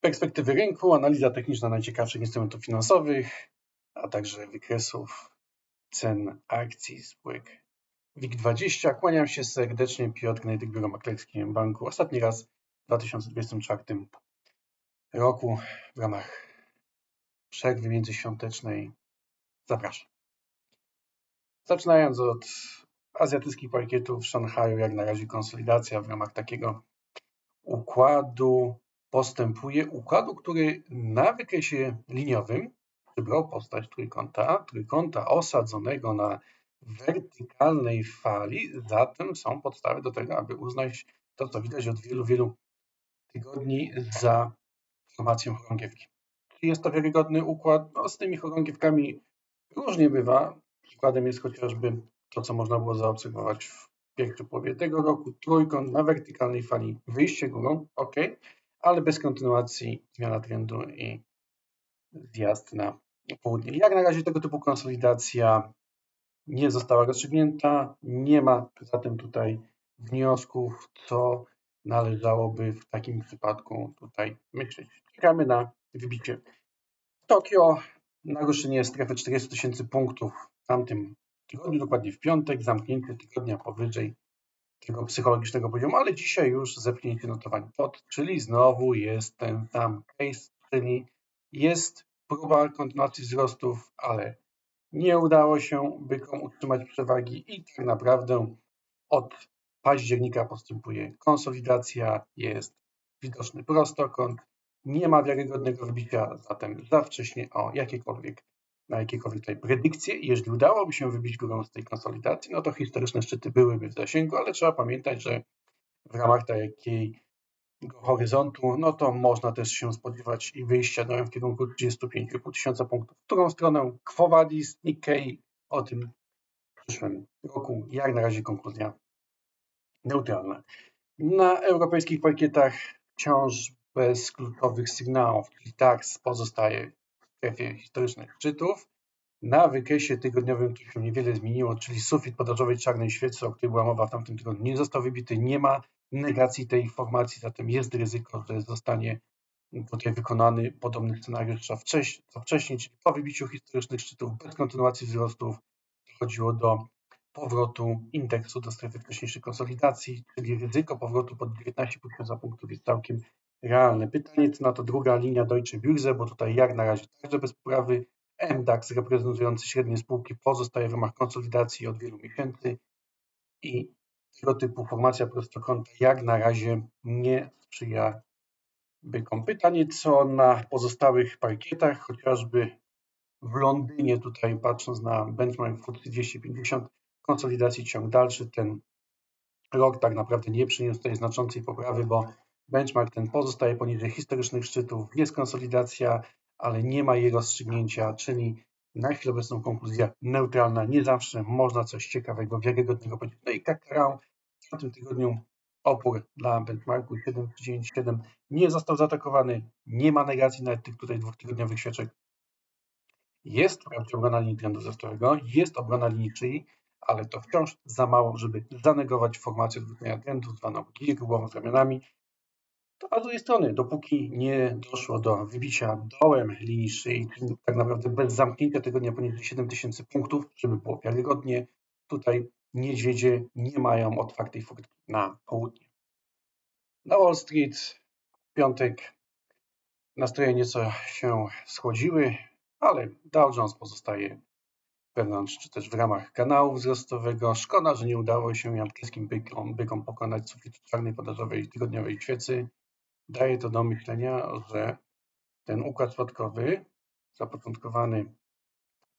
Perspektywy rynku, analiza techniczna najciekawszych instrumentów finansowych, a także wykresów cen akcji spółek WIG20. Kłaniam się serdecznie, Piotr Gnajdyk, Biuro Maklerskie Banku. Ostatni raz w 2024 roku w ramach przerwy międzyświątecznej. Zapraszam. Zaczynając od azjatyckich parkietów w Szanghaju, jak na razie konsolidacja w ramach takiego układu postępuje, układu, który na wykresie liniowym przybrał postać trójkąta, trójkąta osadzonego na wertykalnej fali, zatem są podstawy do tego, aby uznać to, co widać od wielu, wielu tygodni za formację chorągiewki. Czy jest to wiarygodny układ? No, z tymi chorągiewkami różnie bywa. Przykładem jest chociażby to, co można było zaobserwować w pierwszej połowie tego roku. Trójkąt na wertykalnej fali, wyjście górą, ok, ale bez kontynuacji zmiana trendu i zjazd na południe. Jak na razie tego typu konsolidacja nie została rozstrzygnięta, nie ma zatem tutaj wniosków, co należałoby w takim przypadku tutaj myśleć. Czekamy na wybicie. Tokio, naruszenie strefy 40 tysięcy punktów w tamtym tygodniu, dokładnie w piątek, zamknięcie tygodnia powyżej tego psychologicznego poziomu, ale dzisiaj już zepchnięcie notowań pod, czyli znowu jest ten sam case, czyli jest próba kontynuacji wzrostów, ale nie udało się bykom utrzymać przewagi i tak naprawdę od października postępuje konsolidacja, jest widoczny prostokąt, nie ma wiarygodnego wybicia, zatem za wcześnie o jakiekolwiek, na jakiekolwiek tutaj predykcje. Jeżeli udałoby się wybić górą z tej konsolidacji, no to historyczne szczyty byłyby w zasięgu, ale trzeba pamiętać, że w ramach takiej horyzontu, no to można też się spodziewać i wyjścia do w kierunku 35,5 tysiąca punktów. W którą stronę Quo Vadis, Nikkei, o tym w przyszłym roku. Jak na razie konkluzja neutralna. Na europejskich pakietach wciąż bez kluczowych sygnałów, czyli TAX pozostaje w strefie historycznych szczytów. Na wykresie tygodniowym to się niewiele zmieniło, czyli sufit podażowej czarnej świecy, o której była mowa w tamtym tygodniu, nie został wybity, nie ma negacji tej informacji, zatem jest ryzyko, że zostanie tutaj wykonany podobny scenariusz co wcześniej, czyli po wybiciu historycznych szczytów, bez kontynuacji wzrostów, dochodziło do powrotu indeksu do strefy wcześniejszej konsolidacji, czyli ryzyko powrotu pod 19,5 punktów jest całkiem realne. Pytanie, co na to druga linia Deutsche Börse, bo tutaj jak na razie także bez poprawy MDAX reprezentujący średnie spółki pozostaje w ramach konsolidacji od wielu miesięcy i tego typu formacja prostokąta jak na razie nie sprzyja bykom. Pytanie, co na pozostałych parkietach, chociażby w Londynie, tutaj patrząc na benchmark FTSE 250, konsolidacji ciąg dalszy, ten rok tak naprawdę nie przyniósł tej znaczącej poprawy, bo benchmark ten pozostaje poniżej historycznych szczytów, jest konsolidacja, ale nie ma jej rozstrzygnięcia, czyli na chwilę obecną konkluzja neutralna. Nie zawsze można coś ciekawego, wiarygodnego powiedzieć. No i Kakarao w tym tygodniu opór dla benchmarku 7,97 nie został zaatakowany. Nie ma negacji nawet tych tutaj dwutygodniowych świeczek. Jest wprawdzie obrona linii trendu wzrostowego, jest obrona linii szyi, ale to wciąż za mało, żeby zanegować formację odwrócenia trendu zwaną gigę z ramionami. A z drugiej strony, dopóki nie doszło do wybicia dołem linii szyi, tak naprawdę bez zamknięcia tego dnia poniżej 7000 punktów, żeby było wiarygodnie, tutaj niedźwiedzie nie mają otwartej furtki na południe. Na Wall Street piątek nastroje nieco się schłodziły, ale Dow Jones pozostaje wewnątrz, czy też w ramach kanału wzrostowego. Szkoda, że nie udało się jankowskim bykom, bykom pokonać sufitu czarnej podażowej tygodniowej świecy. Daje to do myślenia, że ten układ spadkowy zapoczątkowany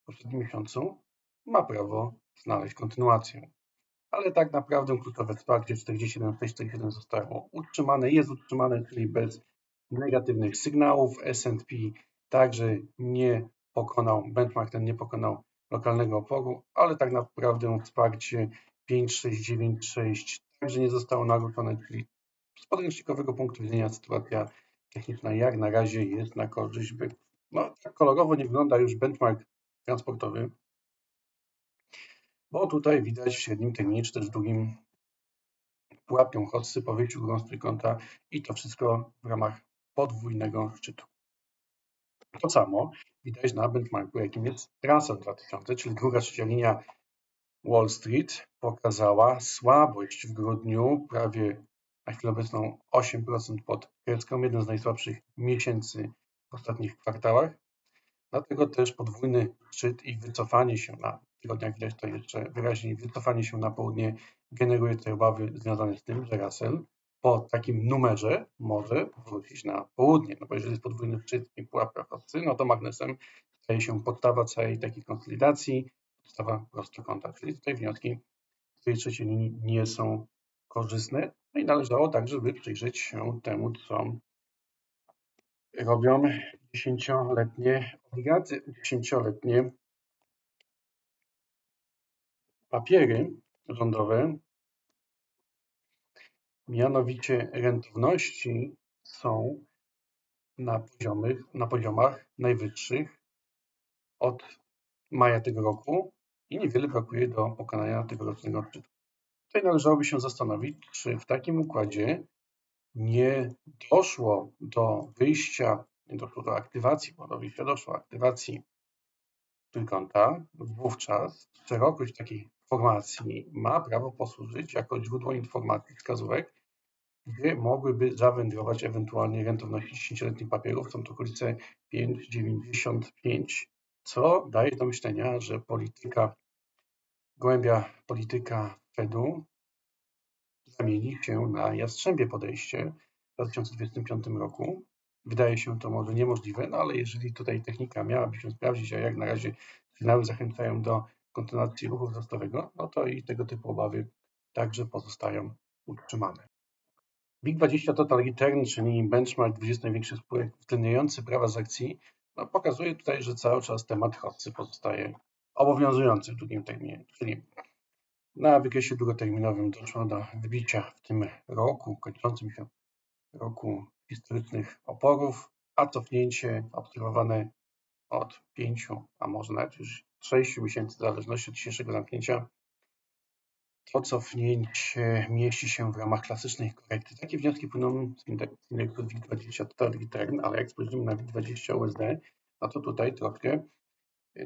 w poprzednim miesiącu ma prawo znaleźć kontynuację. Ale tak naprawdę kluczowe wsparcie 47,641 zostało utrzymane, jest utrzymane, czyli bez negatywnych sygnałów. S&P także nie pokonał, benchmark ten nie pokonał lokalnego oporu, ale tak naprawdę wsparcie 5696 także nie zostało naruszone, czyli z podręcznikowego punktu widzenia sytuacja techniczna jak na razie jest na korzyść byków. No, tak kolorowo nie wygląda już benchmark transportowy, bo tutaj widać w średnim terminie, czy też w długim pułapkę hossy po wyjściu górą z trójkąta i to wszystko w ramach podwójnego szczytu. To samo widać na benchmarku, jakim jest Russell 2000, czyli druga trzecia linia Wall Street pokazała słabość w grudniu, prawie na chwilę obecną 8% pod kreską, jeden z najsłabszych miesięcy w ostatnich kwartałach. Dlatego też podwójny szczyt i wycofanie się na tygodniach widać to jeszcze wyraźniej, wycofanie się na południe generuje tutaj obawy związane z tym, że Russell po takim numerze może wrócić na południe. No bo jeżeli jest podwójny szczyt i pułapka chodcy, no to magnesem staje się podstawa całej takiej konsolidacji, podstawa prostokąta. Czyli tutaj wnioski z tej trzeciej linii nie są korzystne. No i należało także by przyjrzeć się temu, co robią dziesięcioletnie obligacje, dziesięcioletnie papiery rządowe, mianowicie rentowności są na, poziomych, na poziomach najwyższych od maja tego roku i niewiele brakuje do pokonania tegorocznego szczytu. Tutaj należałoby się zastanowić, czy w takim układzie nie doszło do wyjścia, nie doszło do aktywacji, bo do wyjścia doszło aktywacji trójkąta, wówczas szerokość takiej formacji ma prawo posłużyć jako źródło informacji, wskazówek, gdzie mogłyby zawędrować ewentualnie rentowności 10-letnich papierów, są to okolice 5,95, co daje do myślenia, że polityka, głębia polityka Fedu zamieni się na jastrzębie podejście w 2025 roku. Wydaje się to może niemożliwe, no ale jeżeli tutaj technika miałaby się sprawdzić, a jak na razie sygnały zachęcają do kontynuacji ruchu wzrostowego, no to i tego typu obawy także pozostają utrzymane. WIG20 Total Return, czyli benchmark 20 największych spółek uwzględniający prawa z akcji, no pokazuje tutaj, że cały czas temat chodcy pozostaje obowiązujący w długim terminie, czyli na wykresie długoterminowym doszło do wybicia w tym roku, kończącym się roku historycznych oporów, a cofnięcie obserwowane od 5, a może nawet już 6 miesięcy, w zależności od dzisiejszego zamknięcia, to cofnięcie mieści się w ramach klasycznej korekty. Takie wnioski płyną z indeksu WIG20 Total Return, ale jak spojrzymy na WIG20 USD, no to tutaj troszkę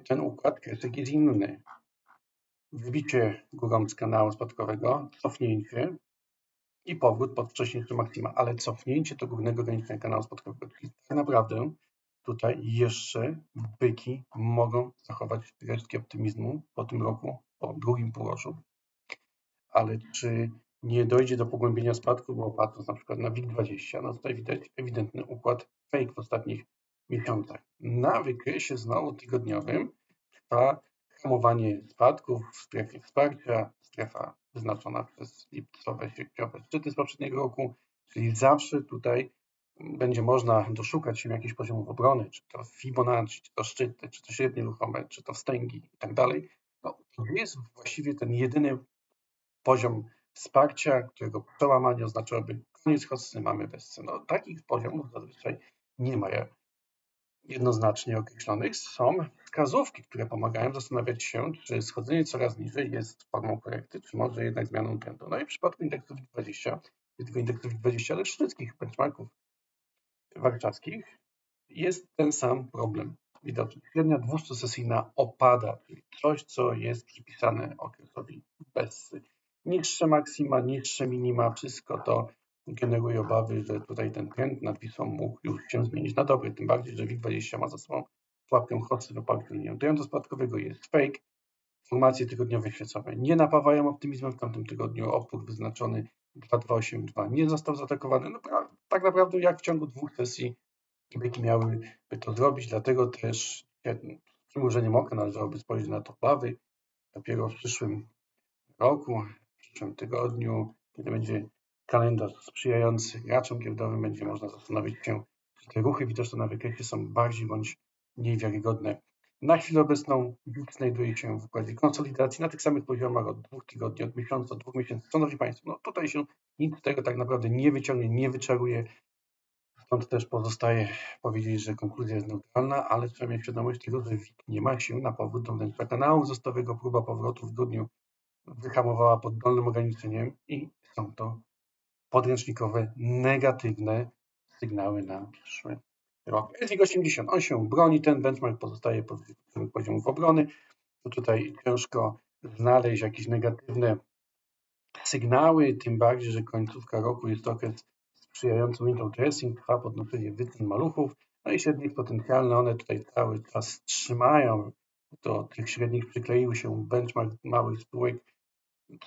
ten układ kresek jest inny. Wybicie górą z kanału spadkowego, cofnięcie i powrót pod wcześniejszy maksima, ale cofnięcie do górnego granicznego kanału spadkowego. Czyli tak naprawdę tutaj jeszcze byki mogą zachować resztki optymizmu po tym roku, po drugim półroczu. Ale czy nie dojdzie do pogłębienia spadku, bo patrząc na przykład na WIG20, no tutaj widać ewidentny układ fake w ostatnich miesiącach. Na wykresie znowu tygodniowym trwa hamowanie spadków w strefie wsparcia, strefa wyznaczona przez lipcowe sieciowe szczyty z poprzedniego roku, czyli zawsze tutaj będzie można doszukać się jakichś poziomów obrony, czy to Fibonacci, czy to szczyty, czy to średnie ruchome, czy to wstęgi i tak dalej. No, to jest właściwie ten jedyny poziom wsparcia, którego przełamanie oznaczałoby koniec hossy, mamy bezcen. No, takich poziomów zazwyczaj nie ma jednoznacznie określonych. Są wskazówki, które pomagają zastanawiać się, czy schodzenie coraz niżej jest formą korekty, czy może jednak zmianą trendu. No i w przypadku indeksów 20, nie tylko indeksów 20, ale wszystkich benchmarków warszawskich jest ten sam problem widoczny. Średnia 200-sesyjna opada, czyli coś, co jest przypisane okresowi bezsy. Niższe maksima, niższe minima, wszystko to generuje obawy, że tutaj ten trend nad mógł już się zmienić na dobry, tym bardziej, że WIG20 ma za sobą pułapkę Hossy w oparciu linią trendu spadkowego, jest fake. Formacje tygodniowe świecowe nie napawają optymizmem. W tamtym tygodniu opór wyznaczony 2282 nie został zaatakowany. No, tak naprawdę jak w ciągu dwóch sesji byki miałyby to zrobić, dlatego też z przymurzeniem oka należałoby spojrzeć na to obawy. Dopiero w przyszłym roku, w przyszłym tygodniu, kiedy będzie kalendarz sprzyjający graczom giełdowym, będzie można zastanowić się, czy te ruchy widoczne na wykresie są bardziej bądź mniej wiarygodne. Na chwilę obecną WIG znajduje się w układzie konsolidacji na tych samych poziomach od dwóch tygodni, od miesiąca, od dwóch miesięcy. Szanowni Państwo, no tutaj się nic z tego tak naprawdę nie wyciągnie, nie wyczaruje. Stąd też pozostaje powiedzieć, że konkluzja jest neutralna, ale trzeba mieć świadomość tego, że WIG nie ma się na powrót do wnętrza kanału wzrostowego. Próba powrotu w grudniu wyhamowała pod dolnym ograniczeniem i są to podręcznikowe, negatywne sygnały na przyszły rok. SWIG 80, on się broni, ten benchmark pozostaje powyżej poziomów obrony. To tutaj ciężko znaleźć jakieś negatywne sygnały, tym bardziej, że końcówka roku jest okres sprzyjający window dressing, trwa podnoszenie wycen maluchów, no i średnich potencjalne, one tutaj cały czas trzymają, do tych średnich przykleiły się benchmark małych spółek,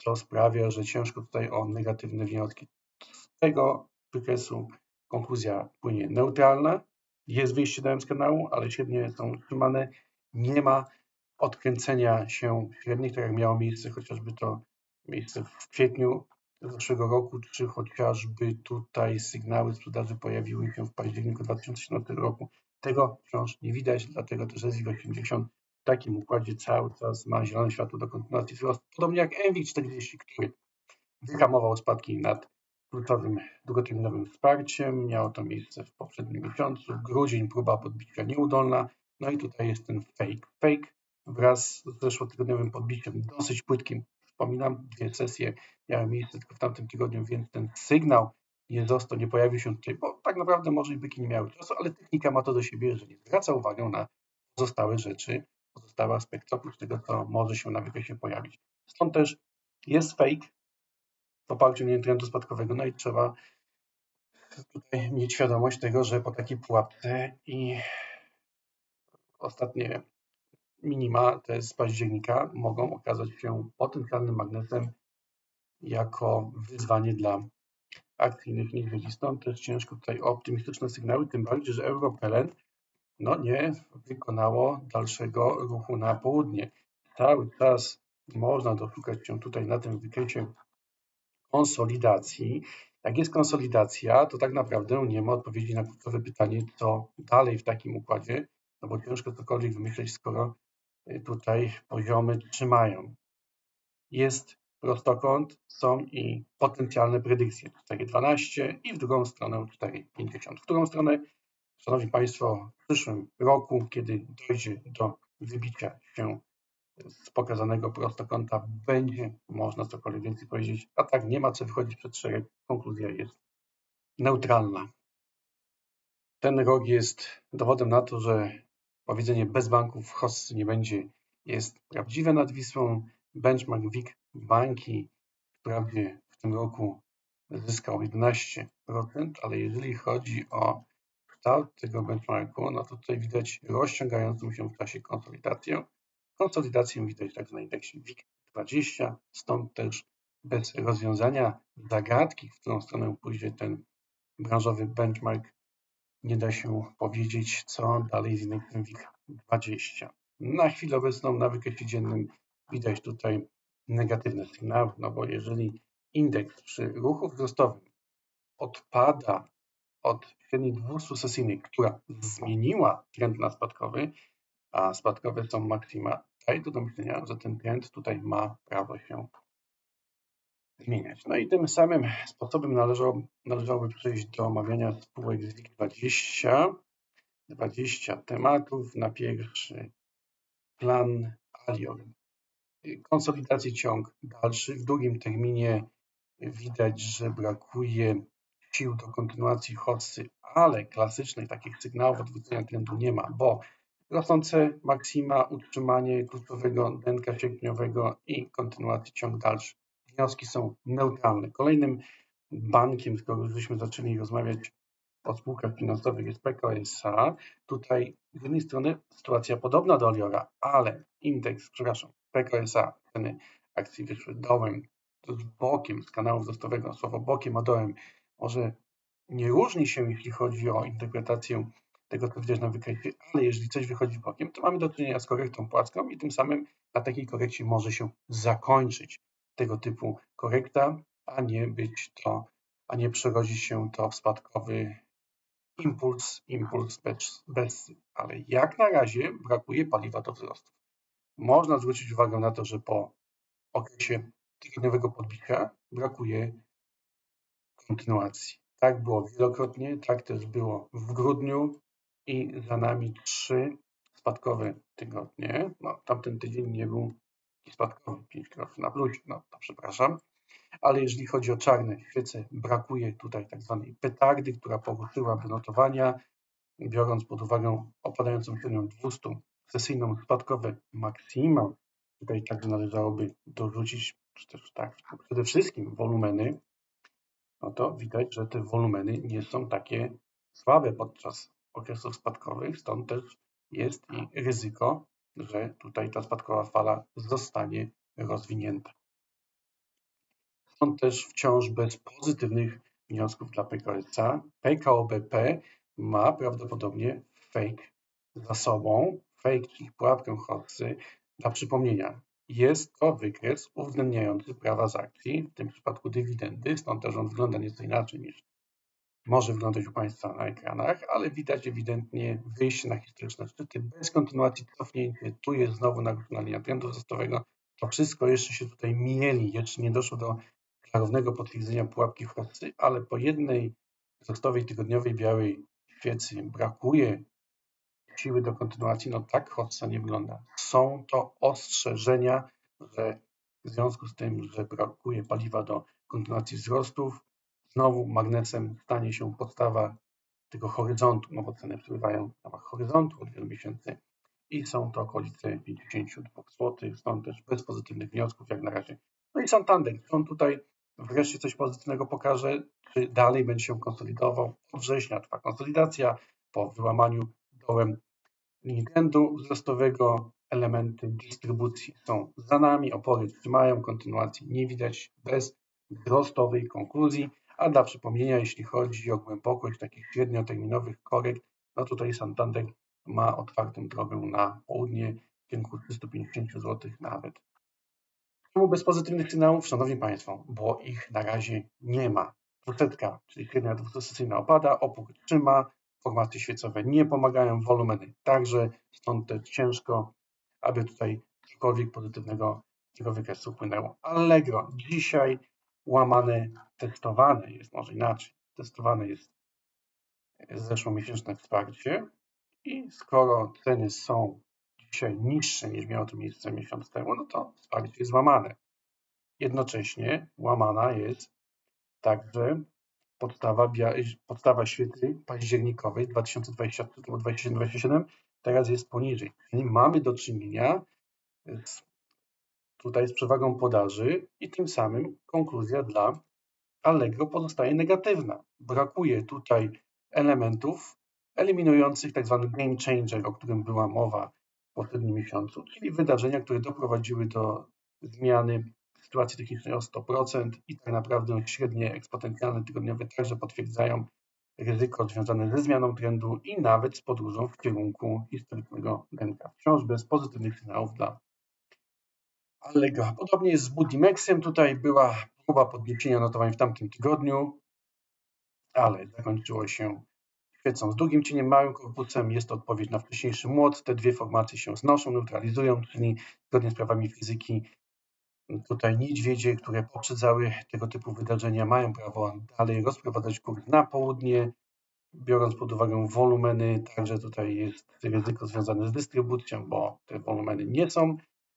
co sprawia, że ciężko tutaj o negatywne wnioski. Tego wykresu konkluzja płynie neutralna, jest wyjście do z kanału, ale średnie są utrzymane, nie ma odkręcenia się średnich, tak jak miało miejsce chociażby to miejsce w kwietniu zeszłego roku, czy chociażby tutaj sygnały sprzedaży pojawiły się w październiku 2017 roku. Tego wciąż nie widać, dlatego też SWIG 80 w takim układzie cały czas ma zielone światło do kontynuacji wzrostu. Podobnie jak NVIG 40, który wyhamował spadki nad kluczowym długoterminowym wsparciem. Miało to miejsce w poprzednim miesiącu. Grudzień, próba podbicia nieudolna. No i tutaj jest ten fake. Fake wraz z zeszłotygodniowym podbiciem dosyć płytkim. Wspominam, dwie sesje miały miejsce tylko w tamtym tygodniu, więc ten sygnał nie został, nie pojawił się tutaj, bo tak naprawdę może i byki nie miały czasu, ale technika ma to do siebie, że nie zwraca uwagi na pozostałe rzeczy, pozostałe aspekty, oprócz tego, co może się na wykresie pojawić. Stąd też jest fake w oparciu o trendu spadkowego, no i trzeba tutaj mieć świadomość tego, że po takiej pułapce i ostatnie minima, te z października, mogą okazać się potencjalnym magnesem jako wyzwanie dla akcyjnych niedźwiedzi. Stąd też ciężko tutaj o optymistyczne sygnały, tym bardziej, że Europelen no, nie wykonało dalszego ruchu na południe. Cały czas można doszukać się tutaj na tym wykryciu konsolidacji. Jak jest konsolidacja, to tak naprawdę nie ma odpowiedzi na kluczowe pytanie, co dalej w takim układzie, no bo ciężko cokolwiek wymyśleć, skoro y, tutaj poziomy trzymają. Jest prostokąt, są i potencjalne predykcje 4,12 i w drugą stronę 4,50. W którą stronę, Szanowni Państwo, w przyszłym roku, kiedy dojdzie do wybicia się z pokazanego prostokąta, będzie można cokolwiek więcej powiedzieć, a tak nie ma co wychodzić przed szereg. Konkluzja jest neutralna. Ten rok jest dowodem na to, że powiedzenie bez banków w hossy nie będzie jest prawdziwe nad Wisłą. Benchmark WIG banki wprawdzie w tym roku zyskał 11%, ale jeżeli chodzi o kształt tego benchmarku, no to tutaj widać rozciągającą się w czasie konsolidację. Konsolidację widać także na indeksie WIG20, stąd też bez rozwiązania zagadki, w którą stronę pójdzie ten branżowy benchmark, nie da się powiedzieć, co dalej z indeksem WIG20. Na chwilę obecną na wykresie dziennym widać tutaj negatywne sygnały, no bo jeżeli indeks przy ruchu wzrostowym odpada od średniej 200 sesyjnej, która zmieniła trend na spadkowy, a spadkowe są maksima, daje to do myślenia, że ten trend tutaj ma prawo się zmieniać. No i tym samym sposobem należało, należałoby przejść do omawiania spółek z WIG20. 20 tematów. Na pierwszy plan Alior konsolidacji ciąg dalszy. W długim terminie widać, że brakuje sił do kontynuacji hossy, ale klasycznych takich sygnałów odwrócenia trendu nie ma, bo rosnące maksima, utrzymanie kluczowego denka sierpniowego i kontynuacji ciąg dalszy. Wnioski są neutralne. Kolejnym bankiem, z którym już żeśmy zaczęli rozmawiać o spółkach finansowych jest PKO SA. Tutaj z jednej strony sytuacja podobna do Aliora, ale indeks, przepraszam, PKSA, ceny akcji wyszły dołem, z bokiem z kanału wzrostowego, słowo bokiem a dołem może nie różni się, jeśli chodzi o interpretację tego, co widać na wykresie, ale jeżeli coś wychodzi bokiem, to mamy do czynienia z korektą płaską i tym samym na takiej korekcie może się zakończyć tego typu korekta, a nie być to, a nie przerodzić się to w spadkowy impuls, impuls bez, bez, ale jak na razie brakuje paliwa do wzrostu. Można zwrócić uwagę na to, że po okresie tygodniowego podbicia brakuje kontynuacji. Tak było wielokrotnie, tak też było w grudniu i za nami trzy spadkowe tygodnie. No, tamten tydzień nie był spadkowy, 5 groszy na plusie, no to przepraszam. ale jeżeli chodzi o czarne świece, brakuje tutaj tak zwanej petardy, która poruszyłaby notowania, biorąc pod uwagę opadającą średnią 200 sesyjną spadkowe maksimum, tutaj także należałoby dorzucić, czy też tak, przede wszystkim wolumeny, no to widać, że te wolumeny nie są takie słabe podczas okresów spadkowych, stąd też jest i ryzyko, że tutaj ta spadkowa fala zostanie rozwinięta. Stąd też wciąż bez pozytywnych wniosków dla PKS-a. PKOBP ma prawdopodobnie fake za sobą, fake, czyli pułapkę Hoxy. Dla przypomnienia, jest to wykres uwzględniający prawa z akcji, w tym przypadku dywidendy, stąd też on wygląda nieco inaczej niż może wyglądać u Państwa na ekranach, ale widać ewidentnie wyjście na historyczne szczyty bez kontynuacji cofnięcie. Tu jest znowu naruszona linia trendu wzrostowego. To wszystko jeszcze się tutaj mieli, jeszcze nie doszło do klarownego potwierdzenia pułapki w Hoxy, ale po jednej wzrostowej tygodniowej białej świecy brakuje siły do kontynuacji, no tak Hossa nie wygląda. Są to ostrzeżenia, że w związku z tym, że brakuje paliwa do kontynuacji wzrostów, znowu magnesem stanie się podstawa tego horyzontu, no bo ceny wpływają w ramach horyzontu od wielu miesięcy i są to okolice 52 zł, stąd też bez pozytywnych wniosków jak na razie. No i Santander, on tutaj wreszcie coś pozytywnego pokaże, czy dalej będzie się konsolidował. Od września trwa konsolidacja, po wyłamaniu dołem linii trendu wzrostowego elementy dystrybucji są za nami, opory trzymają, kontynuacji nie widać. Bez wzrostowej konkluzji, a dla przypomnienia, jeśli chodzi o głębokość takich średnioterminowych korekt, no tutaj Santander ma otwartą drogę na południe w kierunku 350 zł nawet. Czemu bez pozytywnych sygnałów? Szanowni Państwo, bo ich na razie nie ma. Dwusetka, czyli średnia dwusesyjna opada, opór trzyma, formacje świecowe nie pomagają, wolumeny także, stąd też ciężko, aby tutaj cokolwiek pozytywnego z tego wykresu płynęło. Allegro dzisiaj łamane, testowane jest, może inaczej, testowane jest zeszłomiesięczne wsparcie i skoro ceny są dzisiaj niższe niż miało to miejsce miesiąc temu, no to wsparcie jest łamane. Jednocześnie łamana jest także podstawa, podstawa świecy październikowej 2023-2027 teraz jest poniżej. Czyli mamy do czynienia z, tutaj z przewagą podaży i tym samym konkluzja dla Allegro pozostaje negatywna. Brakuje tutaj elementów eliminujących tzw. Tak game changer, o którym była mowa w poprzednim miesiącu, czyli wydarzenia, które doprowadziły do zmiany sytuacji technicznej o 100% i tak naprawdę średnie eksponencjalne tygodniowe także potwierdzają ryzyko związane ze zmianą trendu i nawet z podróżą w kierunku historycznego rynka. Wciąż bez pozytywnych sygnałów dla Allegro. Podobnie jest z Budimexem. Tutaj była próba podniesienia notowań w tamtym tygodniu, ale zakończyło się świecą z długim cieniem, małym korpusem. Jest to odpowiedź na wcześniejszy młot. Te dwie formacje się znoszą, neutralizują, czyli zgodnie z prawami fizyki Tutaj niedźwiedzie, które poprzedzały tego typu wydarzenia, mają prawo dalej rozprowadzać kurs na południe, biorąc pod uwagę wolumeny. Także tutaj jest ryzyko związane z dystrybucją, bo te wolumeny nie są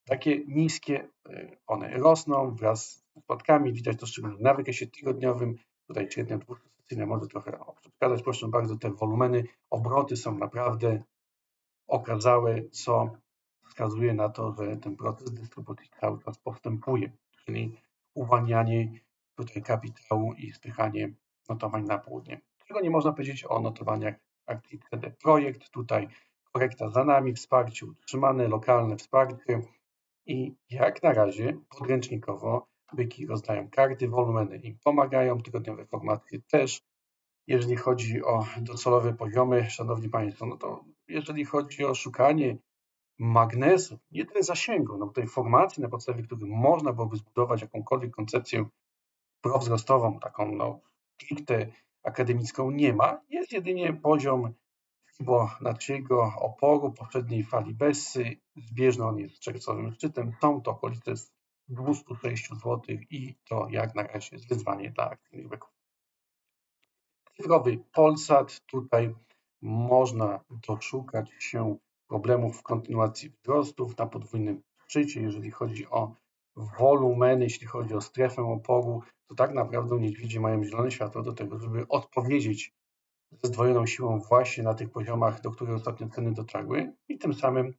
takie niskie, e, one rosną wraz z spadkami. Widać to szczególnie na wykresie tygodniowym. Tutaj średnia dwusesyjna może trochę przeszkadzać. Proszę bardzo, te wolumeny, obroty są naprawdę okazałe, co wskazuje na to, że ten proces dystrybucji cały czas postępuje, czyli uwalnianie tutaj kapitału i spychanie notowań na południe. Czego nie można powiedzieć o notowaniach akcji CD Projekt. Tutaj korekta za nami, wsparcie utrzymane, lokalne wsparcie i jak na razie podręcznikowo byki rozdają karty, wolumeny im pomagają, tygodniowe formacje też. Jeżeli chodzi o docelowe poziomy, Szanowni Państwo, no to jeżeli chodzi o szukanie magnesu, nie tyle zasięgu, no tej formacji, na podstawie których można byłoby zbudować jakąkolwiek koncepcję prowzrostową, taką no, akademicką nie ma. Jest jedynie poziom Fibonacciego oporu poprzedniej fali Bessy. Zbieżny on jest z czerwcowym szczytem. Są to okolice 206 zł i to jak na razie jest wyzwanie dla akcyjnych beków. Cyfrowy Polsat. Tutaj można doszukać się problemów w kontynuacji wzrostów na podwójnym szczycie, jeżeli chodzi o wolumeny, jeśli chodzi o strefę oporu, to tak naprawdę niedźwiedzie mają zielone światło do tego, żeby odpowiedzieć ze zdwojoną siłą właśnie na tych poziomach, do których ostatnio ceny dotarły i tym samym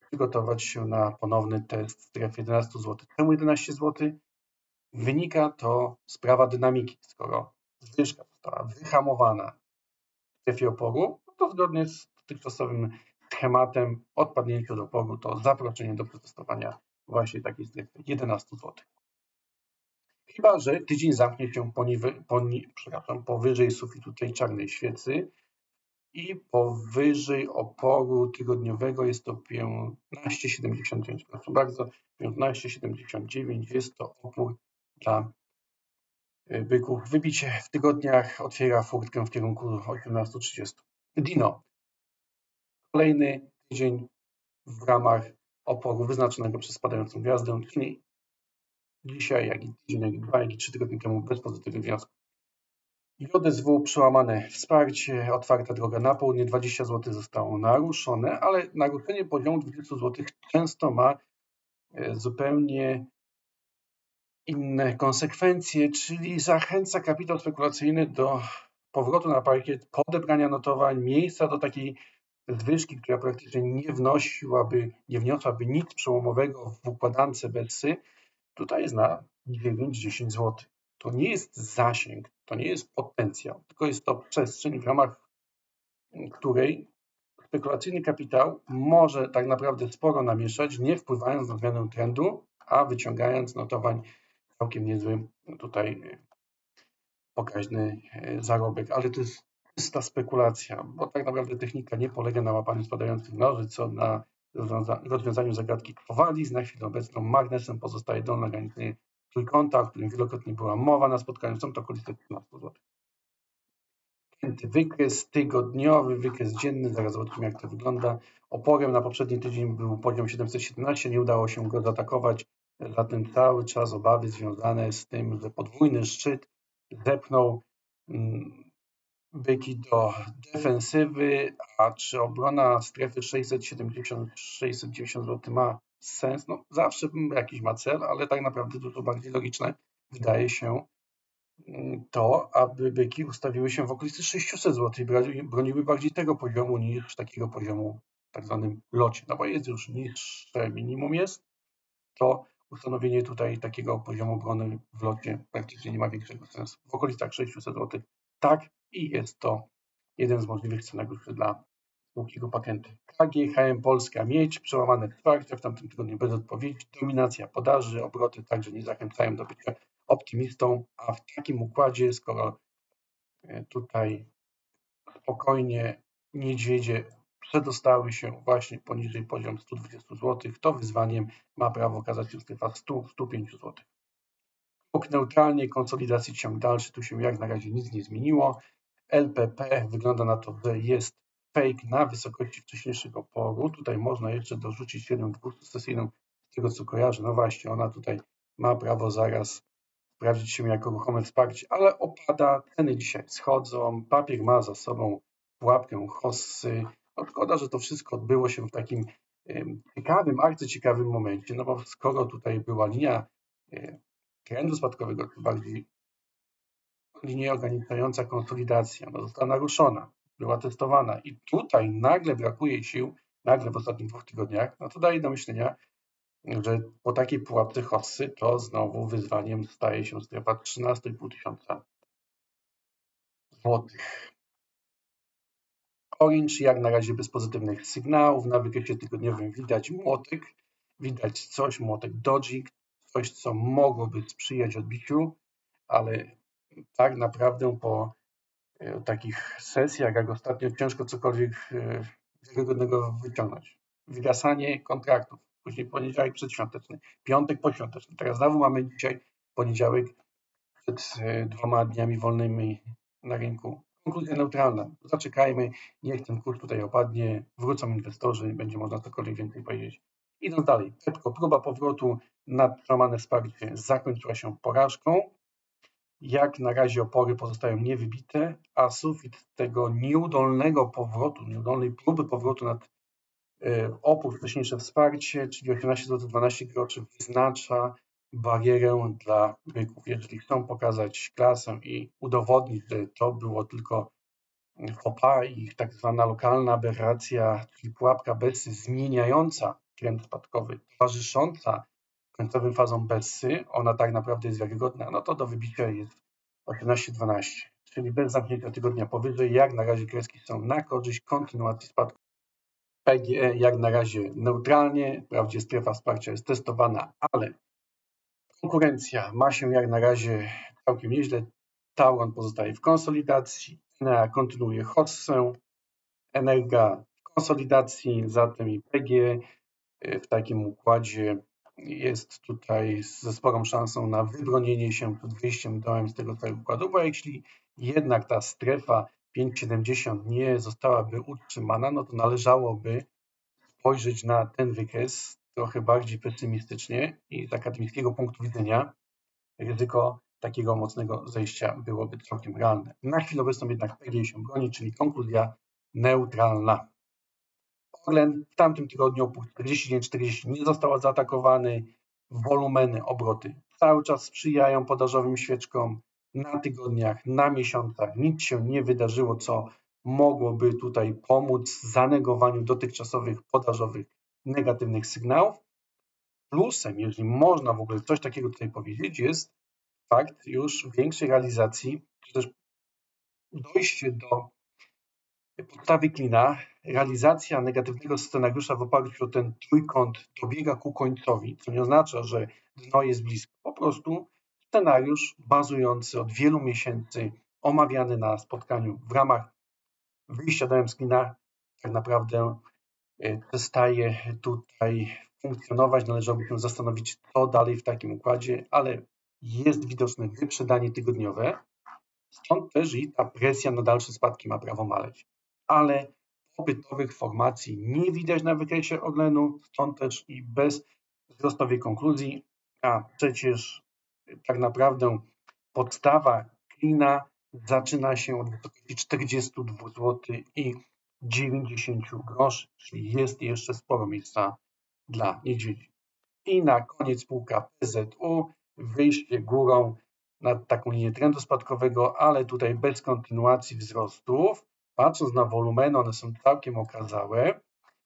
przygotować się na ponowny test strefy 11 zł. Czemu 11 zł? Wynika to z prawa dynamiki. Skoro zwyżka została wyhamowana w strefie oporu, to zgodnie z dotychczasowym schematem odpadnięcia do oporu to zaproszenie do przetestowania właśnie takiej strefy 11 zł. Chyba, że tydzień zamknie się poniwy, poni, powyżej sufitu tej czarnej świecy i powyżej oporu tygodniowego jest to 15,79. Proszę bardzo, 15,79 jest to opór dla y, byków. Wybicie w tygodniach otwiera furtkę w kierunku 18.30. Dino. Kolejny tydzień w ramach oporu wyznaczonego przez spadającą gwiazdę, czyli dzisiaj, jak i tydzień, jak dwa, jak i trzy tygodnie temu bez pozytywnych wniosków. JSW przełamane wsparcie, otwarta droga na południe, 20 zł zostało naruszone, ale naruszenie poziomu 20 zł często ma e, zupełnie inne konsekwencje, czyli zachęca kapitał spekulacyjny do powrotu na parkiet, podebrania notowań, miejsca do takiej zwyżki, która praktycznie nie wnosiłaby, nie wniosłaby nic przełomowego w układance Betsy, tutaj jest na 9-10 zł. To nie jest zasięg, to nie jest potencjał, tylko jest to przestrzeń, w ramach której spekulacyjny kapitał może tak naprawdę sporo namieszać, nie wpływając na zmianę trendu, a wyciągając notowań całkiem niezły tutaj e, pokaźny e, zarobek. Ale to jest czysta spekulacja, bo tak naprawdę technika nie polega na łapaniu spadających noży, co na rozwiązaniu zagadki Kowalis. Na chwilę obecną magnesem pozostaje dolna granica trójkąta, o którym wielokrotnie była mowa na spotkaniu. Są to okolice 13 zł. Wykres tygodniowy, wykres dzienny, zaraz zobaczymy jak to wygląda. Oporem na poprzedni tydzień był poziom 717, nie udało się go zaatakować, zatem cały czas obawy związane z tym, że podwójny szczyt zepnął mm, byki do defensywy, a czy obrona strefy 670-690 zł ma sens? No zawsze jakiś ma cel, ale tak naprawdę dużo bardziej logiczne wydaje się mm, to, aby byki ustawiły się w okolicy 600 zł i broniły bardziej tego poziomu niż takiego poziomu w tak zwanym locie. No bo jest już niższe minimum jest, to ustanowienie tutaj takiego poziomu obrony w locie praktycznie nie ma większego sensu. W okolicach 600 zł tak i jest to jeden z możliwych scenariuszy dla spółki patenty. KGHM Polska Miedź, przełamane wsparcie w tamtym tygodniu bez odpowiedzi, dominacja podaży, obroty także nie zachęcają do bycia optymistą, a w takim układzie, skoro e, tutaj spokojnie niedźwiedzie przedostały się właśnie poniżej poziom 120 zł, to wyzwaniem ma prawo okazać się strefa 100-105 zł. Punkt neutralnie, konsolidacji ciąg dalszy, tu się jak na razie nic nie zmieniło. LPP wygląda na to, że jest fake na wysokości wcześniejszego oporu. Tutaj można jeszcze dorzucić średnią 200 sesyjną z tego co kojarzę. No właśnie, ona tutaj ma prawo zaraz sprawdzić się jako ruchome wsparcie, ale opada, ceny dzisiaj schodzą, papier ma za sobą pułapkę hossy. No, szkoda, że to wszystko odbyło się w takim ciekawym, arcyciekawym momencie, no bo skoro tutaj była linia trendu spadkowego, czy bardziej linia ograniczająca konsolidacja, no została naruszona, była testowana i tutaj nagle brakuje sił, nagle w ostatnich dwóch tygodniach, no to daje do myślenia, że po takiej pułapce hossy to znowu wyzwaniem staje się strefa 13,5 tysiąca złotych. Orange jak na razie bez pozytywnych sygnałów, na wykresie tygodniowym widać młotek, widać coś, młotek doji, coś co mogłoby sprzyjać odbiciu, ale tak naprawdę po e, takich sesjach, jak ostatnio, ciężko cokolwiek e, wiarygodnego wyciągnąć. Wygasanie kontraktów, później poniedziałek przedświąteczny, piątek poświąteczny. Teraz znowu mamy dzisiaj poniedziałek przed e, dwoma dniami wolnymi na rynku. Konkluzja neutralna. Zaczekajmy, niech ten kurs tutaj opadnie, wrócą inwestorzy, będzie można cokolwiek więcej powiedzieć. Idąc dalej, Pepko, próba powrotu na przełamane wsparcie zakończyła się porażką. Jak na razie opory pozostają niewybite, a sufit tego nieudolnego powrotu, nieudolnej próby powrotu nad Opór, wcześniejsze wsparcie, czyli 18 zł 12 groszy wyznacza barierę dla byków. Jeżeli chcą pokazać klasę i udowodnić, że to było tylko FOPA i tak zwana lokalna aberracja, czyli pułapka Bessy zmieniająca trend spadkowy, towarzysząca końcowym fazom Bessy, ona tak naprawdę jest wiarygodna, no to do wybicia jest 18-12, czyli bez zamknięcia tygodnia powyżej, jak na razie kreski są na korzyść kontynuacji spadku. PGE jak na razie neutralnie, wprawdzie strefa wsparcia jest testowana, ale konkurencja ma się jak na razie całkiem nieźle. Tauron pozostaje w konsolidacji, Enea kontynuuje Hossę, Energa w konsolidacji, zatem i PG w takim układzie jest tutaj ze sporą szansą na wybronienie się przed wyjściem dołem z tego całego układu, bo jeśli jednak ta strefa 5,70 nie zostałaby utrzymana, no to należałoby spojrzeć na ten wykres trochę bardziej pesymistycznie i z akademickiego punktu widzenia ryzyko takiego mocnego zejścia byłoby całkiem realne. Na chwilę obecną jednak PG się broni, czyli konkluzja neutralna. Orlen w tamtym tygodniu opór 49-40 nie został zaatakowany. Wolumeny, obroty cały czas sprzyjają podażowym świeczkom. Na tygodniach, na miesiącach nic się nie wydarzyło, co mogłoby tutaj pomóc zanegowaniu dotychczasowych podażowych negatywnych sygnałów. Plusem, jeżeli można w ogóle coś takiego tutaj powiedzieć, jest fakt już większej realizacji, czy też dojście do podstawy klina, realizacja negatywnego scenariusza w oparciu o ten trójkąt dobiega ku końcowi, co nie oznacza, że dno jest blisko. Po prostu scenariusz bazujący od wielu miesięcy, omawiany na spotkaniu w ramach wyjścia do klina, tak naprawdę e, przestaje tutaj funkcjonować. Należałoby się zastanowić, co dalej w takim układzie, ale jest widoczne wyprzedanie tygodniowe, stąd też i ta presja na dalsze spadki ma prawo maleć. Ale popytowych formacji nie widać na wykresie Orlenu, stąd też i bez wzrostowej konkluzji, a przecież tak naprawdę podstawa klina zaczyna się od wysokości 42 zł i 90 groszy, czyli jest jeszcze sporo miejsca dla niedźwiedzi. I na koniec spółka PZU wyjście górą na taką linię trendu spadkowego, ale tutaj bez kontynuacji wzrostów. Patrząc na wolumeny, one są całkiem okazałe.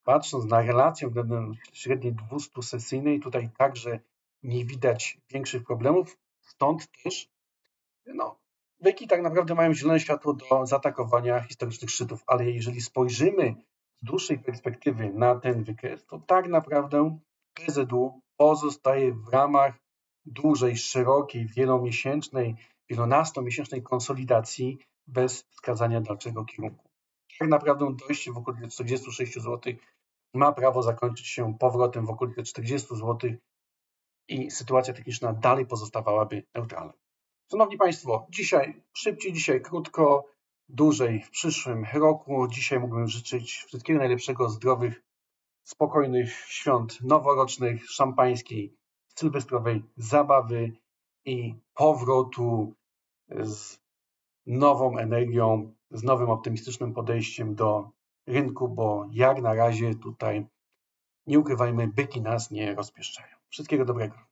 Patrząc na relację względem średniej 200 sesyjnej, tutaj także nie widać większych problemów. Stąd też no, tak naprawdę mają zielone światło do zaatakowania historycznych szczytów, ale jeżeli spojrzymy z dłuższej perspektywy na ten wykres, to tak naprawdę PZU pozostaje w ramach dużej, szerokiej, wielomiesięcznej, wielonastomiesięcznej konsolidacji bez wskazania dalszego kierunku. Tak naprawdę dojście w okolice 46 zł ma prawo zakończyć się powrotem w okolice 40 zł i sytuacja techniczna dalej pozostawałaby neutralna. Szanowni Państwo, dzisiaj szybciej, dzisiaj krótko, dłużej w przyszłym roku. Dzisiaj mógłbym życzyć wszystkiego najlepszego, zdrowych, spokojnych świąt noworocznych, szampańskiej sylwestrowej zabawy i powrotu z nową energią, z nowym optymistycznym podejściem do rynku, bo jak na razie tutaj nie ukrywajmy, byki nas nie rozpieszczają. Wszystkiego dobrego.